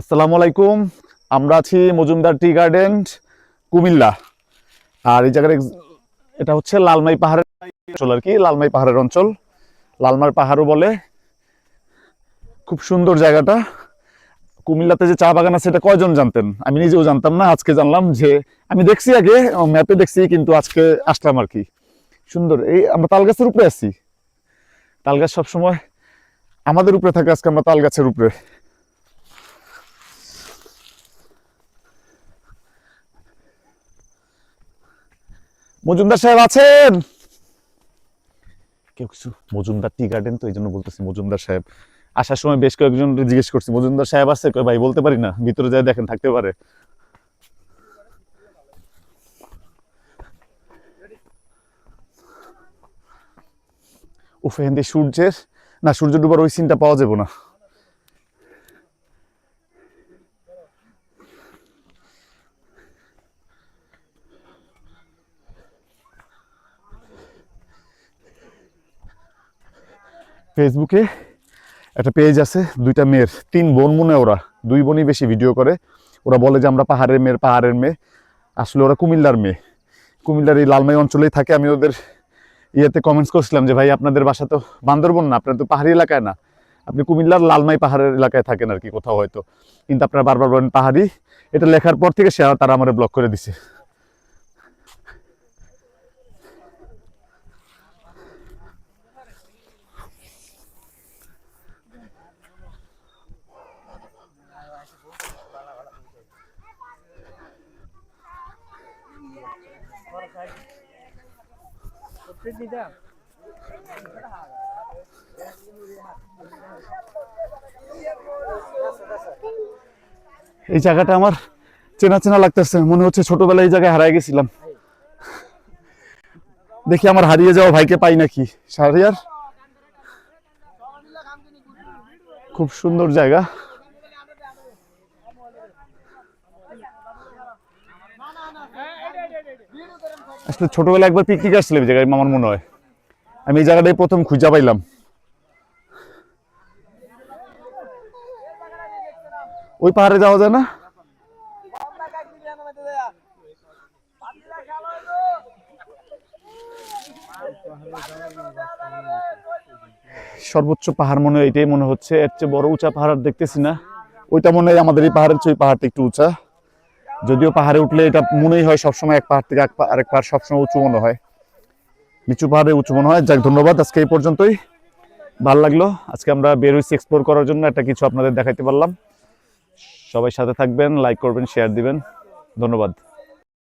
আসসালামু আলাইকুম। আমরা আছি মজুমদার টি গার্ডেন, কুমিল্লা। আর এই জায়গার এটা হচ্ছে লালমাই পাহাড়ের অঞ্চল আর কি, লালমাই পাহাড়ের অঞ্চল। লালমার পাহাড়ও বলে। খুব সুন্দর জায়গাটা। কুমিল্লাতে যে চা বাগান আছে, এটা কয়জন জানতেন? আমি নিজেও জানতাম না, আজকে জানলাম যে আমি দেখছি আগে ম্যাপে দেখছি, কিন্তু আজকে আসলাম আর কি। সুন্দর। এই আমরা তাল গাছের উপরে আছি। তাল গাছ সবসময় আমাদের উপরে থাকে, আজকে আমরা তাল গাছের উপরে। মজুমদার সাহেব আছেন? কেউ কিছু মজুমদার টি গার্ডেন তো এই জন্য বলতেছি মজুমদার সাহেব। আসার সময় বেশ কয়েকজন জিজ্ঞেস করছি, মজুমদার সাহেব আছে? ভাই, বলতে পারি না। ভিতরে যায় দেখেন, থাকতে পারে। উফে সূর্যের না, সূর্য ডুবার ওই সিনটা পাওয়া যাবে না। ফেসবুকে একটা পেজ আছে, দুইটা মেয়ের, তিন বোন মনে ওরা, দুই বোনই বেশি ভিডিও করে। ওরা বলে যে আমরা পাহাড়ের মেয়ের পাহাড়ের মেয়ে। আসলে ওরা কুমিল্লার মেয়ে। কুমিল্লার এই লালমাই অঞ্চলেই থাকে, আমি ওদের ইয়েতে কমেন্টস করছিলাম যে, ভাই, আপনাদের বাসা তো বান্দরবন না, আপনার তো পাহাড়ি এলাকায় না। আপনি কুমিল্লার লালমাই পাহাড়ের এলাকায় থাকেন আর কি কোথাও হয়তো। কিন্তু আপনারা বারবার বলেন পাহাড়ি, এটা লেখার পর থেকে সে তারা আমার ব্লক করে দিছে। এই জায়গাটা আমার চেনা চেনা লাগতেছে মনে হচ্ছে ছোটবেলায় এই জায়গায় হারাই গেছিলাম দেখি আমার হারিয়ে যাওয়া ভাইকে পাই নাকি সারিয়ার খুব সুন্দর জায়গা আসলে ছোটবেলায় একবার পিকনিক আসছিলাম এই জায়গায়, আমার মনে হয়। আমি এই জায়গাটাই প্রথম খুঁজা পাইলাম। ওই পাহাড়ে যাওয়া যায় না? সর্বোচ্চ পাহাড় মনে হয় এটাই মনে হচ্ছে। এর চেয়ে বড় উঁচা পাহাড় দেখতেছি না। ওইটা মনে হয় আমাদের এই পাহাড়ের চেয়ে পাহাড়টা একটু উঁচা। যদিও পাহাড়ে উঠলে এটা মনেই হয় সবসময় এক পাহাড় থেকে আরেক পাহাড় সবসময় উঁচু মনে হয়। নিচু পাহাড়ে উঁচু মনে হয়। যাক, ধন্যবাদ আজকে এই পর্যন্তই। ভালো লাগল। আজকে আমরা বের হয়েছি এক্সপ্লোর করার জন্য। একটা কিছু আপনাদের দেখাইতে পারলাম। সবাই সাথে থাকবেন লাইক করবেন শেয়ার দিবেন। ধন্যবাদ।